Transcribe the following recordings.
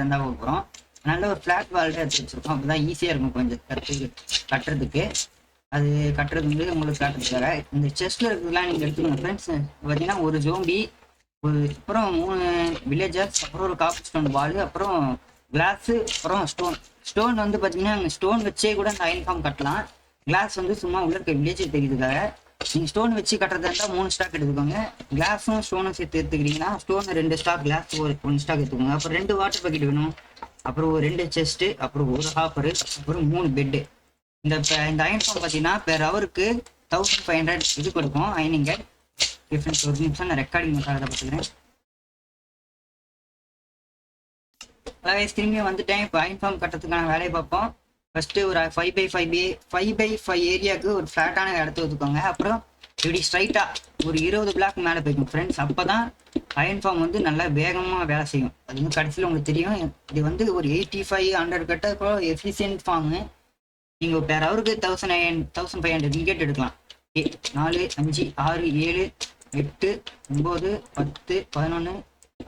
இருந்தால் போகிறோம் நல்ல ஒரு ஃப்ளாட் வால்ட்டை எடுத்து வச்சுருக்கோம். அப்போ தான் ஈஸியாக இருக்கும் கொஞ்சம் கற்று கட்டுறதுக்கு. அது கட்டுறது வந்து உங்களுக்கு காட்டுறதுக்காக இந்த செஸ்ட்டில் இருக்கிறதுலாம் நீங்கள் எடுத்துக்கணும் ஃப்ரெண்ட்ஸ் பார்த்தீங்கன்னா ஒரு ஜோம்பி ஒரு அப்புறம் மூணு வில்லேஜர்ஸ் அப்புறம் ஒரு காப்பர் ஸ்டோன் பால் அப்புறம் கிளாஸு அப்புறம் ஸ்டோன் ஸ்டோன் வந்து பார்த்தீங்கன்னா ஸ்டோன் வச்சே கூட அந்த அயன் ஃபார்ம் கட்டலாம். கிளாஸ் வந்து சும்மா உள்ள இருக்க வில்லேஜ் தெரியுதுக்காக ஸ்டோன் வச்சு கட்டுறதா இருந்தால் மூணு ஸ்டாக் எடுத்துக்கோங்க. கிளாஸும் ஸ்டோனும் சேர்த்து எடுத்துக்கிட்டிங்கன்னா ஸ்டோன் ரெண்டு ஸ்டாக் கிளாஸ் ஒரு ஒன் ஸ்டாக் எடுத்துக்கோங்க. அப்புறம் ரெண்டு வாட்டர் பக்கெட் வேணும். அப்புறம் ஒரு ரெண்டு செஸ்ட்டு அப்புறம் ஒரு ஹாப்பரு அப்புறம் மூணு பெட்டு இந்த இந்த அயன் ஃபார்ம் பார்த்தீங்கன்னா பெர் ஹவருக்கு தௌசண்ட் ஃபைவ் ஹண்ட்ரட் இது கொடுக்கும். அயனிங்க டிஃப்ரெண்ட்ஸ் ஒரு நிமிஷம் நான் ரெக்கார்டிங் அதை பார்த்துக்கிறேன். திரும்பி வந்துட்டேன். இப்போ அயன் ஃபார்ம் கட்டுறதுக்கான வேலையை பார்ப்போம். ஃபர்ஸ்ட் ஒரு five by five by five by five ஏரியாவுக்கு ஒரு ஃப்ளாட்டான இடத்த ஒதுக்கோங்க அப்புறம் இப்படி ஸ்ட்ரைட்டாக ஒரு இருபது பிளாக் மேலே போய்க்கும். ஃப்ரெண்ட்ஸ் அப்போ தான் அயன் ஃபார்ம் வந்து நல்லா வேகமாக வேலை செய்யும். அது வந்து கடைசியில் உங்களுக்கு தெரியும். இது வந்து ஒரு எயிட்டி ஃபைவ் ஹண்ட்ரட் கட்ட அப்புறம் எஃபிஷியன்ட் ஃபார்மு நீங்கள் பேர் அவருக்கு thousand iron thousand five hundred விக்கெட் எடுக்கலாம். ஏ நாலு அஞ்சு ஆறு ஏழு எட்டு ஒம்பது பத்து பதினொன்று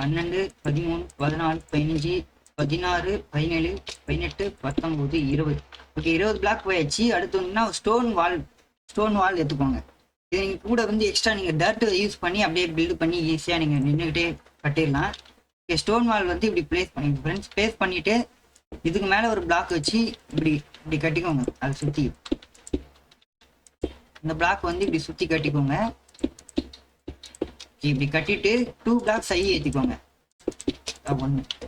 பன்னெண்டு பதிமூணு பதினாலு பதினஞ்சு பதினாறு பதினேழு பதினெட்டு பத்தொம்போது இருபது. ஓகே இருபது பிளாக் போயாச்சு. அடுத்து வந்துன்னா ஸ்டோன் வால் ஸ்டோன் வால் எடுத்துக்கோங்க. இது நீங்கள் கூட வந்து எக்ஸ்ட்ரா நீங்கள் டர்ட் யூஸ் பண்ணி அப்படியே பில்டு பண்ணி ஈஸியாக நீங்கள் நின்றுக்கிட்டே கட்டிடலாம். ஓகே ஸ்டோன் வால் வந்து இப்படி ப்ளேஸ் பண்ணி ஃப்ரெண்ட்ஸ் ப்ளேஸ் பண்ணிவிட்டு இதுக்கு மேலே ஒரு பிளாக் வச்சு இப்படி இப்படி கட்டிக்கோங்க. அதை சுற்றி இந்த பிளாக் வந்து இப்படி சுற்றி கட்டிக்கோங்க. இப்படி கட்டிட்டு டூ பிளாக் சை ஏற்றிக்கோங்க ஒன்று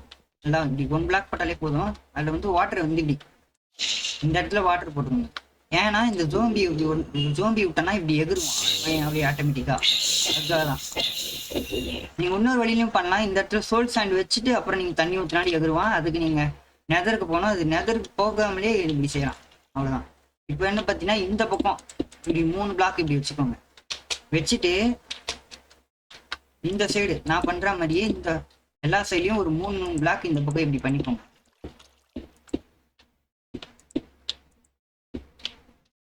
நல்லா இப்படி ஒன் பிளாக் போட்டாலே போதும்? அதில் வந்து வாட்டர் வந்து இப்படி. இந்த இடத்துல வாட்டர் போட்டுக்கோங்க. ஏன்னா இந்த ஜோம்பி இப்படி ஒரு ஜோம்பி விட்டனா இப்படி எதிரும் அப்படியே ஆட்டோமேட்டிக்காக அதுக்காக தான் நீங்கள் இன்னொரு வழியிலையும் பண்ணலாம். இந்த இடத்துல சோல் சாண்ட் வச்சுட்டு அப்புறம் நீங்கள் தண்ணி ஊற்றினாடி எகிருவான் அதுக்கு நீங்கள் நெதருக்கு போனோம் அது நெதருக்கு போகாமலே இப்படி செய்யலாம். அவ்வளோதான் இப்போ என்ன பார்த்தீங்கன்னா இந்த பக்கம் இப்படி மூணு பிளாக் இப்படி வச்சுக்கோங்க. வச்சுட்டு இந்த சைடு நான் பண்ணுற மாதிரியே இந்த எல்லா சைட்லயும் ஒரு மூணு மூணு பிளாக் இந்த பக்கம் இப்படி பண்ணிக்கோங்க.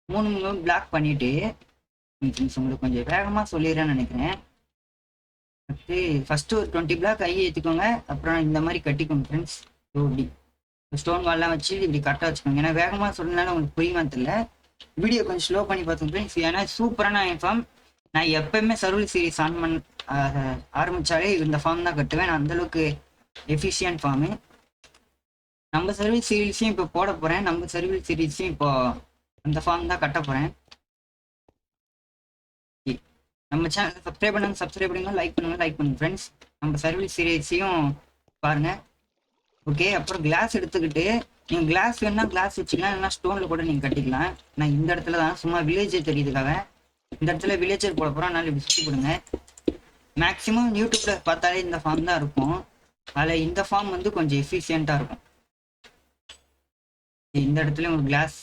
மூணு மூணு பிளாக் பண்ணிட்டு உங்களுக்கு கொஞ்சம் வேகமா சொல்லிடுறேன்னு நினைக்கிறேன். ஃபர்ஸ்ட் ஒரு டுவெண்ட்டி பிளாக் ஐ ஏற்றிக்கோங்க அப்புறம் இந்த மாதிரி கட்டிக்கோங்க ஃப்ரெண்ட்ஸ் இப்படி. ஸ்டோன் வால்லாம் வச்சு இப்படி கரெக்டாக வச்சுக்கோங்க. ஏன்னா வேகமாக சொன்னதுனால உங்களுக்கு புரியுமா தெரியல வீடியோ கொஞ்சம் ஸ்லோ பண்ணி பார்த்தோம் ஃப்ரெண்ட்ஸ் ஏன்னா சூப்பரான இன்ஃபார்ம் நான் எப்பயுமே சர்வீஸ் சீரிஸ் ஆன் பண்ண ஆரம்பித்தாலே ஆரம்பிச்சாலே இந்த ஃபார்ம் தான் கட்டுவேன். நான் அந்த அளவுக்கு எஃபிஷியன்ட் ஃபார்மு நம்ம சர்வீஸ் சீரீஸையும் இப்போ போட போகிறேன் நம்ம சர்வீஸ் சீரீஸையும் இப்போ அந்த ஃபார்ம் தான் கட்ட போகிறேன் நம்ம சேனல் சப்ஸ்கிரைப் பண்ணுங்க சப்ஸ்கிரைப் பண்ணுங்க. லைக் பண்ணுங்க. லைக் பண்ணுங்க ஃப்ரெண்ட்ஸ் நம்ம சர்வீஸ் சீரீஸையும் பாருங்க. ஓகே அப்புறம் கிளாஸ் எடுத்துக்கிட்டு நீங்கள் கிளாஸ் வேணா கிளாஸ் வச்சுக்கலாம். இல்லைன்னா ஸ்டோனில் கூட நீங்கள் கட்டிக்கலாம். நான் இந்த இடத்துல தான் சும்மா வில்லேஜர் தெரியுதுக்காக. இந்த இடத்துல வில்லேஜர் போட போகிறோம் அதனால இப்படி சுற்றி கொடுங்க மேக்ஸிமம் யூடியூப்ல பார்த்தாலே இந்த ஃபார்ம் தான் இருக்கும். அதில் இந்த ஃபார்ம் வந்து கொஞ்சம் எஃபிஷியண்டா இருக்கும். இந்த இடத்துல ஒரு கிளாஸ்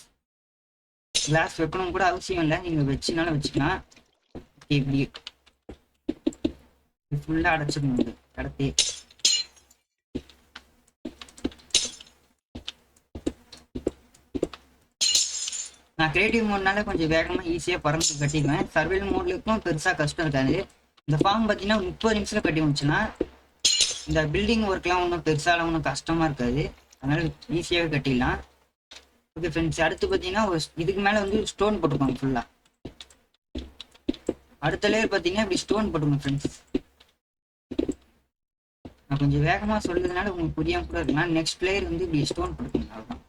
கிளாஸ் வைக்கணும் கூட அவசியம் இல்லை. நீங்கள் வச்சுனாலும் வச்சுக்கலாம். இப்படி ஃபுல்லாக அடைச்சிடணும் இது இடத்தையே நான் கிரியேட்டிவ் மோட்னால கொஞ்சம் வேகமாக ஈஸியாக பறந்து கட்டிக்குவேன் சர்வேல் மோட்லுக்கும் பெருசாக கஷ்டம் இருக்காது. இந்த ஃபார்ம் பார்த்தீங்கன்னா முப்பது நிமிஷத்தில் கட்டி முடிச்சுன்னா இந்த பில்டிங் ஒர்க்லாம் ஒன்றும் பெருசால ஒன்றும் கஷ்டமாக இருக்காது. அதனால ஈஸியாகவே கட்டிடலாம். ஓகே ஃப்ரெண்ட்ஸ் அடுத்து பார்த்தீங்கன்னா ஒரு இதுக்கு மேலே வந்து ஸ்டோன் போட்டுக்கோங்க ஃபுல்லாக அடுத்த லேயர் பார்த்தீங்கன்னா இப்படி ஸ்டோன் போட்டுக்கோங்க ஃப்ரெண்ட்ஸ் நான் கொஞ்சம் வேகமாக சொல்றதுனால உங்களுக்கு புரியாம கூட இருக்கலாம். நெக்ஸ்ட் லேயர் வந்து இப்படி ஸ்டோன் போட்டுக்கோங்க அவ்வளோதான்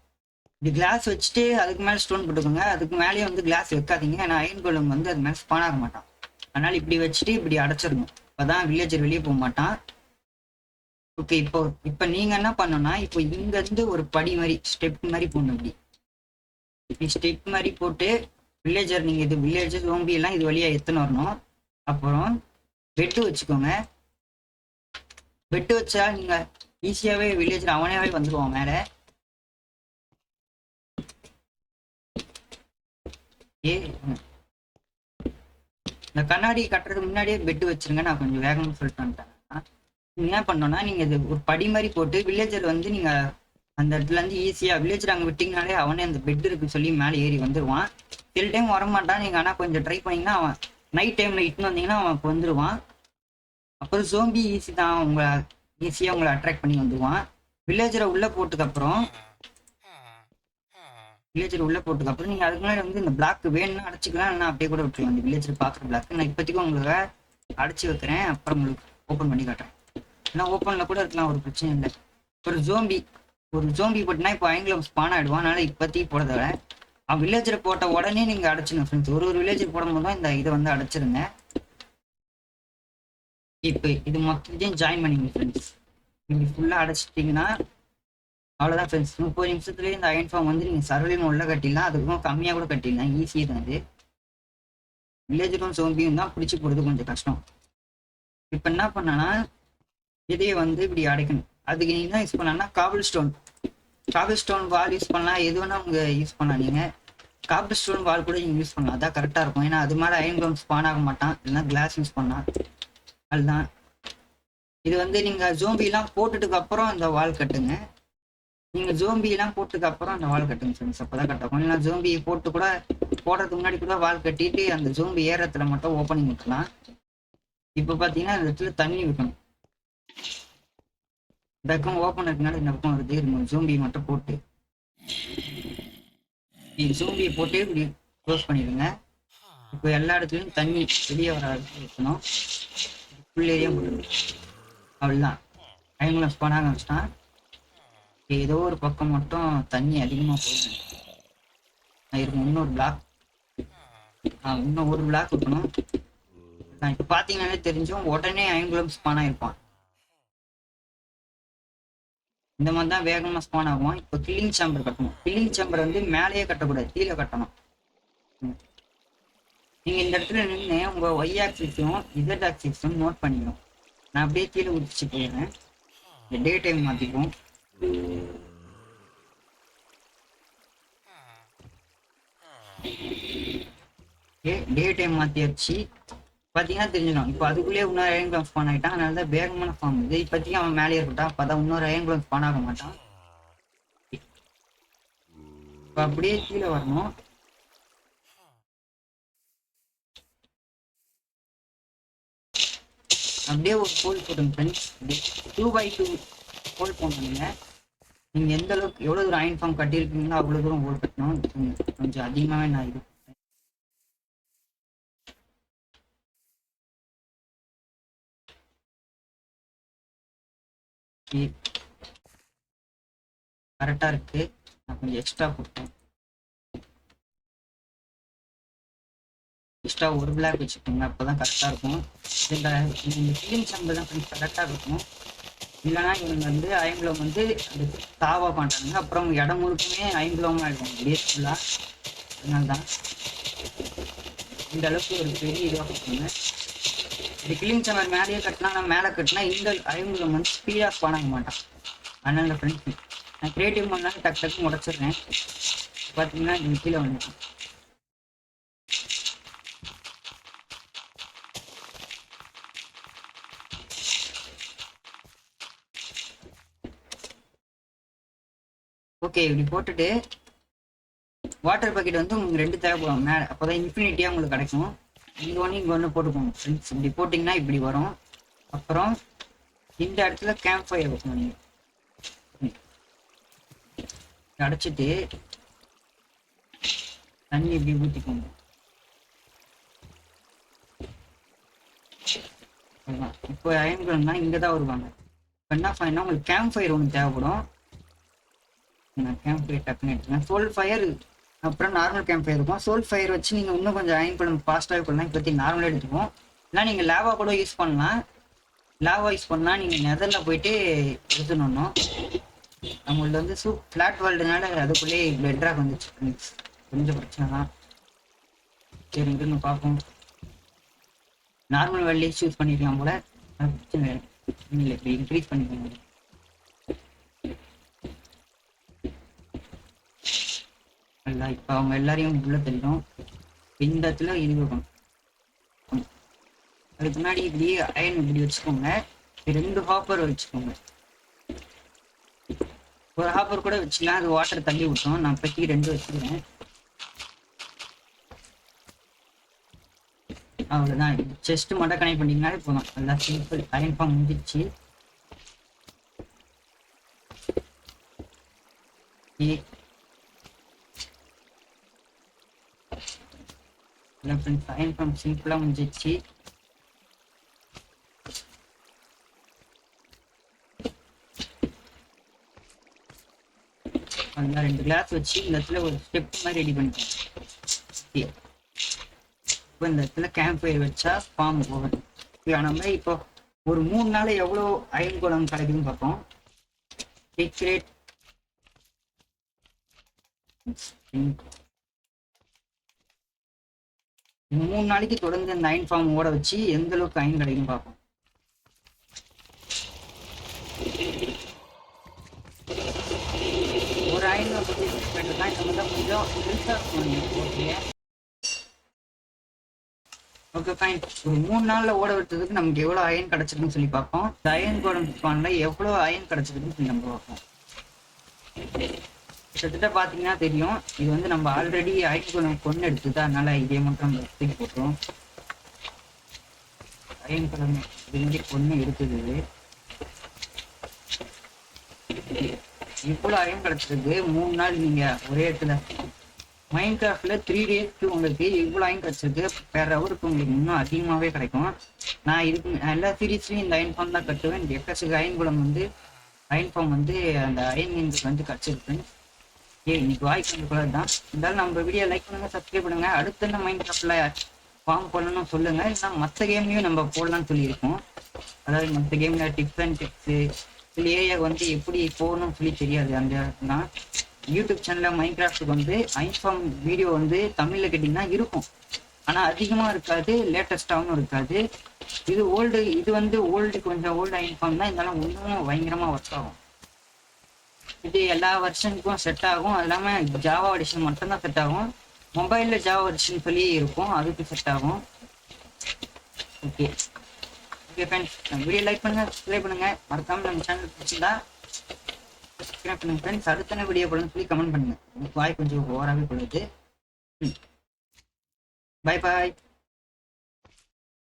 இப்படி கிளாஸ் வச்சுட்டு அதுக்கு மேலே ஸ்டோன் போட்டுக்கோங்க அதுக்கு மேலேயே வந்து கிளாஸ் வைக்காதீங்க. ஏன்னா அயன் கோலம் வந்து அது மேலே ஸ்பான் ஆக மாட்டான். அதனால இப்படி வச்சுட்டு இப்படி அடைச்சிடணும். அப்பதான் வில்லேஜர் வெளியே போக மாட்டான். ஓகே இப்போ இப்போ நீங்க என்ன பண்ணணும்னா இப்போ இங்க இருந்து ஒரு படி மாதிரி ஸ்டெப் மாதிரி போடணும் இப்படி. இப்படி ஸ்டெப் மாதிரி போட்டு வில்லேஜர் நீங்க இது வில்லேஜர் ஓம்பி எல்லாம் இது வழியா எத்தனை வரணும். அப்புறம் வெட்டு வச்சுக்கோங்க. வெட்டு வச்சா நீங்க ஈஸியாவே வில்லேஜர் அவனாவே வந்துருவான் மேல. ஏ இந்த கண்ணாடி கட்டுறதுக்கு முன்னாடியே பெட்டு வச்சிருங்க நான் கொஞ்சம் வேகமாக சொல்லிட்டு வந்துட்டேன். நீங்கள் என்ன பண்ணோம்னா நீங்க இது ஒரு படி மாதிரி போட்டு வில்லேஜர் வந்து நீங்க அந்த இடத்துல இருந்து ஈஸியா வில்லேஜர் அங்கே விட்டீங்கனாலே அவனே அந்த பெட் இருக்கு சொல்லி மேலே ஏறி வந்துருவான். சில டைம் வரமாட்டான் நீங்க ஆனா கொஞ்சம் ட்ரை பண்ணீங்கன்னா அவன் நைட் டைம்ல இட்டுன்னு வந்தீங்கன்னா அவன் வந்துருவான். அப்புறம் சோம்பி ஈஸி தான். உங்களை ஈஸியா உங்களை அட்ராக்ட் பண்ணி வந்துருவான். வில்லேஜரை உள்ள போட்டதுக்கப்புறம் வில்லேஜர் உள்ள போட்டுக்கு அப்புறம் நீங்க அதுக்கு முன்னாடி வந்து இந்த பிளாக் வேணும்னா அடைச்சிக்கலாம் இல்லைன்னா அப்படியே கூட விட்டுருலாம் இந்த வில்லேஜர் பாக்குற பிளாக் நான் இப்போதைக்கு உங்களுக்கு அடைச்சி வைக்கிறேன். அப்புறம் உங்களுக்கு ஓப்பன் பண்ணி காட்டுறேன். ஏன்னா ஓப்பன்ல கூட இருக்கலாம் ஒரு பிரச்சனை இல்லை. ஒரு ஜோம்பி ஒரு ஜோம்பி போட்டுனா இப்போ ஆங்கிலம் ஸ்பான் ஆயிடுவான். அதனால இப்போதைக்கு போட தவிர அவன் வில்லேஜர் போட்ட உடனே நீங்க அடைச்சிடணும் ஃப்ரெண்ட்ஸ் ஒரு ஒரு வில்லேஜர் போடும்போது தான் இந்த இதை வந்து அடைச்சிருங்க. இப்போ இது மொத்தத்தையும் ஜாயின் பண்ணிங்க ஃப்ரெண்ட்ஸ் நீங்கள் ஃபுல்லாக அடைச்சிட்டிங்கன்னா அவ்வளோதான் ஃப்ரெண்ட்ஸ் முப்பது நிமிஷத்துலேயே இந்த அயன் ஃபார்ம் வந்து நீங்கள் சர்வலையும் உள்ளே கட்டிடலாம். அதுக்கும் கம்மியாக கூட கட்டிடலாம். ஈஸி தான் அது வில்லேஜரும் சோம்பியும் தான் பிடிச்சி போடுறது கொஞ்சம் கஷ்டம். இப்போ என்ன பண்ணனா இதையே வந்து இப்படி அடைக்கணும். அதுக்கு நீங்கள் என்ன யூஸ் பண்ணலாம்னா cobble stone cobble stone wall use பண்ணலாம். எது வேணால் உங்க யூஸ் பண்ணலாம் நீங்கள் காபிள் ஸ்டோன் வால் கூட நீங்கள் யூஸ் பண்ணலாம். அதான் கரெக்டாக இருக்கும். ஏன்னா அது மாதிரி அயன் கம் ஸ்பான் ஆக மாட்டான். இல்லைன்னா கிளாஸ் யூஸ் பண்ணலாம். அதுதான் இது வந்து நீங்கள் ஜோம்பிலாம் போட்டுட்டுக்கு அப்புறம் இந்த வால் கட்டுங்க. நீங்க ஜோம்பி எல்லாம் போட்டதுக்கு அப்புறம் அந்த வால் கட்டுங்க ஃப்ரெண்ட்ஸ் அப்பதான் கட்டணும் இல்லைன்னா ஜோம்பியை போட்டு கூட போடுறதுக்கு முன்னாடி கூட வால் கட்டிட்டு அந்த ஜோம்பி ஏறத்துல மட்டும் ஓப்பனிங் விட்டுலாம் இப்போ பாத்தீங்கன்னா அந்த இடத்துல தண்ணி விட்டணும் இந்த பக்கம் ஓப்பன் இருக்கனால இந்த பக்கம் வருது? இருக்கும் ஜோம்பி மட்டும் போட்டு. இது ஜோம்பியை போட்டு இப்படி க்ளோஸ் பண்ணிடுங்க. இப்போ எல்லா இடத்துலையும் தண்ணி வெளியே வர அளவுக்கு வைக்கணும் ஃபுல் ஏரியா போட்டுருங்க அவ்வளோதான் அவங்களும் ஸ்பான் வச்சுட்டான் ஏதோ ஒரு பக்கம் மட்டும் தண்ணி அதிகமாக போகுது. நான் இருக்கும் இன்னொரு பிளாக் இன்னும் ஒரு பிளாக் இருக்கணும். நான் இப்போ பார்த்தீங்கன்னாலே தெரிஞ்சும் உடனே ஐங்குளம் ஸ்பான் ஆயிருப்பான். இந்த மாதிரி தான் வேகமாக ஸ்பான் ஆகும் இப்போ கில்லிங் சாம்பர் கட்டணும். கில்லிங் சாம்பர் வந்து மேலேயே கட்டக்கூடாது. கீழே கட்டணும். ம். நீங்க இந்த இடத்துல நின்று உங்க ஒய் ஆக்சிஸும் இசட் ஆக்சிஸும் நோட் பண்ணிக்கணும். நான் அப்படியே கீழே உதிச்சு போயிடுறேன். டே டைம் மாத்திப்போம் டே டைம் மாத்தியாச்சு. பார்த்தீங்கன்னா தெரிஞ்சிடும் இப்போ அதுக்குள்ளேயே இன்னொரு அயன்குளம் ஸ்பான் ஆகிட்டான் அதனால தான் வேகமான ஃபார்ம் இது. இப்போதைக்கு அவன் மேலே இருக்கட்டான் அப்போ தான் இன்னொரு அயன்குளம் ஸ்பான் ஆக மாட்டான். இப்போ அப்படியே கீழே வரணும். அப்படியே ஒரு கோல் போட்டுங்க ஃப்ரெண்ட்ஸ் டூ பை டூ கோல் போட்டுருங்க நீங்கள் எந்த அளவுக்கு எவ்வளோ தூரம் அயன் ஃபார்ம் கட்டியிருக்கீங்களோ அவ்வளோ தூரம் கோல் கட்டணும் கொஞ்சம் அதிகமாகவே நான் இது கரெக்டாக இருக்கு. நான் கொஞ்சம் எக்ஸ்ட்ரா கொடுப்பேன் எக்ஸ்ட்ரா ஒரு பிளாக் வச்சுக்கோங்க அப்பதான் கரெக்டாக இருக்கும். இந்த இந்த ஃபீலிங் சம்பள் தான் கொஞ்சம் கரெக்டாக இருக்கும். இல்லைன்னா இவங்க வந்து ஐம்பளம் வந்து அது தாவா பண்ணுறாங்க அப்புறம் இடம் முழுக்குமே ஐம்பளம் ஆகிடும் வேஸ்ட்ஃபுல்லாக அதனால தான் இந்த அளவுக்கு ஒரு பெரிய இதுவாக கொடுங்க இது கிளிங் சேனல் மேலேயே கட்டினா நான் மேலே கட்டினா இந்த ஐம்பளம் வந்து ஸ்பீடாக பண்ணாங்க மாட்டான் அதனால ஃப்ரெண்ட்ஸ் நான் கிரியேட்டிவ் பண்ணாலும் டக்கு டக்கு முடச்சிடுறேன் பார்த்தீங்கன்னா இது கீழே வந்துட்டேன் ஓகே இப்படி போட்டுட்டு வாட்டர் பக்கெட் வந்து உங்களுக்கு ரெண்டு தேவைப்படும் மேலே அப்போதான் இன்ஃபினிட்டியாக உங்களுக்கு கிடைக்கும். இங்கே ஒன்று இங்கே ஒன்று போட்டுக்கோங்க ஃப்ரெண்ட்ஸ் இப்படி போட்டிங்கன்னா இப்படி வரும். அப்புறம் இந்த இடத்துல கேம்ப் ஃபயர் வைக்கணும் நீங்கள் அடைச்சிட்டு தண்ணி இப்படி ஊற்றிக்கோங்க இப்போ அயன்கள்னா இங்கே தான் வருவாங்க. இப்போ என்ன ஃபைனா உங்களுக்கு கேம்ப் ஃபயர் ஒன்று தேவைப்படும். நான் கேம்ப் ஃபயர் டக்குன்னு எடுத்துக்கேன் சோல் ஃபயர் அப்புறம் நார்மல் கேம்ப் ஃபயர் இருக்கும். சோல் ஃபயர் வச்சு நீங்கள் இன்னும் கொஞ்சம் அயன் பண்ண ஃபாஸ்ட்டாக பண்ணலாம். இப்போத்தி நார்மலாக எடுத்துப்போம் இல்லை நீங்கள் லேவா கூட யூஸ் பண்ணலாம். லேவா யூஸ் பண்ணால் நீங்கள் நெதரில் போயிட்டு எடுத்துடணும். நம்மள்ட்ட வந்து சூப் ஃப்ளாட் வேர்ல்டுனால அதுக்குள்ளேயே பெட்ராக் வந்துச்சு. கொஞ்சம் பிரச்சனை தான். சரி இருந்து பார்ப்போம். நார்மல் வேல்யூ சூஸ் பண்ணிக்கலாம் போல. பிரச்சனை இல்லை. இப்போ இன்க்ரீஸ் பண்ணிக்கோங்க. எல்லாம் இப்போ அவங்க எல்லாரையும் உள்ள தெரியும் இந்த இடத்துல இது இருக்கும். அதுக்கு முன்னாடி இப்படி அயன் இப்படி வச்சுக்கோங்க. ரெண்டு ஹாப்பர் வச்சுக்கோங்க. ஒரு ஹாப்பர் கூட வச்சுக்கலாம் அது வாட்டர் தள்ளி விட்டோம் நான் பத்தி ரெண்டு வச்சுக்கிறேன் அவ்வளோதான் செஸ்ட் மட்டும் கனெக்ட் பண்ணிங்கனாலே போதும். நல்லா சிம்பிள் அயன் ஃபார்ம் முடிஞ்சிச்சு இல்லை ஃப்ரெண்ட்ஸ் ஃபைன் ஃபார்ம் சிம்பிளாக முடிஞ்சிச்சு அந்த ரெண்டு கிளாஸ் வச்சு இந்த இடத்துல ஒரு ஸ்டெப் மாதிரி ரெடி பண்ணிட்டேன் இப்போ இந்த இடத்துல கேம்ப் ஃபயர் வச்சா ஃபார்ம் போகணும் இப்போ நம்ம இப்போ ஒரு மூணு நாள் எவ்வளோ அயன் குளம் கிடைக்குதுன்னு பார்ப்போம் சீக்ரெட் மூணு நாளைக்கு தொடர்ந்து இந்த அயன் ஃபார்ம் ஓட வச்சு எந்த அளவுக்கு அயன் கிடைக்கும் பார்ப்போம். ஒரு அயன் பற்றி தான் கொஞ்சம் பெருசாக இருக்கும் ஓகே ஓகே ஃபைன் ஒரு மூணு நாள்ல ஓட விட்டதுக்கு நமக்கு எவ்வளவு அயன் கிடைச்சிருக்குன்னு சொல்லி பார்ப்போம். இந்த அயன் கோடம் ஸ்பான்ல எவ்வளவு அயன் கிடைச்சிருக்குன்னு சொல்லி நம்ம பார்ப்போம். கிட்டத்தட்ட பாத்தீங்கன்னா தெரியும். இது வந்து நம்ம ஆல்ரெடி அயன் கோடம் கொண்டு எடுத்தது. அதனால இதே மட்டும் நம்ம தூக்கி போட்டுருவோம். அயன் கோடம் இது மாதிரி கொண்டு எடுத்தது. இவ்வளவு அயன் கிடைச்சிருக்கு. மூணு நாள் நீங்க ஒரே இடத்துல. மைண்ட் கிராஃப்ட்ல த்ரீ டேஸ்க்கு உங்களுக்கு இவ்வளோ அயன் கிடச்சிருக்கு. வேற ஹவருக்கு உங்களுக்கு இன்னும் அதிகமாகவே கிடைக்கும். நான் இதுக்கு எல்லா சீரீஸ்லையும் இந்த அயன் ஃபார்ம் தான் கட்டுவேன். இந்த அயன் குளம் வந்து அயன் ஃபார்ம் வந்து அந்த அயன் மீன்ஸுக்கு வந்து கிடச்சிருக்கு ஏ இன்னைக்கு வாய்ப்பு வந்து கூட தான் இருந்தாலும் நம்ம வீடியோ லைக் பண்ணுங்க சப்ஸ்கிரைப் பண்ணுங்க. அடுத்த என்ன மைண்ட் கிராஃப்ட்ல ஃபார்ம் பண்ணணும் சொல்லுங்க. இல்லைன்னா மற்ற கேம்லையும் நம்ம போடலாம்னு சொல்லியிருக்கோம். அதாவது மற்ற கேம்ல டிப்ஸ் அண்ட் டிப்ஸு சில ஏரியாவுக்கு வந்து எப்படி போகணும்னு சொல்லி தெரியாது. அந்த நான் யூடியூப் சேனலில் மைன்கிராஃப்ட்டுக்கு வந்து ஐன்ஃபார்ம் வீடியோ வந்து தமிழில் கேட்டிங்கன்னா இருக்கும். ஆனால் அதிகமாக இருக்காது லேட்டஸ்டாகவும் இருக்காது. இது ஓல்டு இது வந்து ஓல்டு கொஞ்சம் ஓல்டு ஐன்ஃபார்ம் தான். இருந்தாலும் இன்னும் பயங்கரமாக ஒர்க் ஆகும். இது எல்லா வருஷனுக்கும் செட் ஆகும். அது இல்லாமல் ஜாவா எடிஷன் மட்டும்தான் செட் ஆகும். மொபைலில் ஜாவா எடிஷன் சொல்லி இருக்கும். அதுக்கு செட் ஆகும். Okay okay friends video like பண்ணுங்கள் சப்ஸ்கிரைப் பண்ணுங்கள் மறக்காமல் நம்ம சேனல் பிடிச்சிருந்தா சப்ஸ்கிரைப் பண்ணுங்கள் ஃப்ரெண்ட்ஸ் அடுத்த வீடியோ போடணும்னு சொல்லி கமெண்ட் பண்ணுங்க. எனக்கு வாய் கொஞ்சம் ஓவராகவே போடுது. Bye bye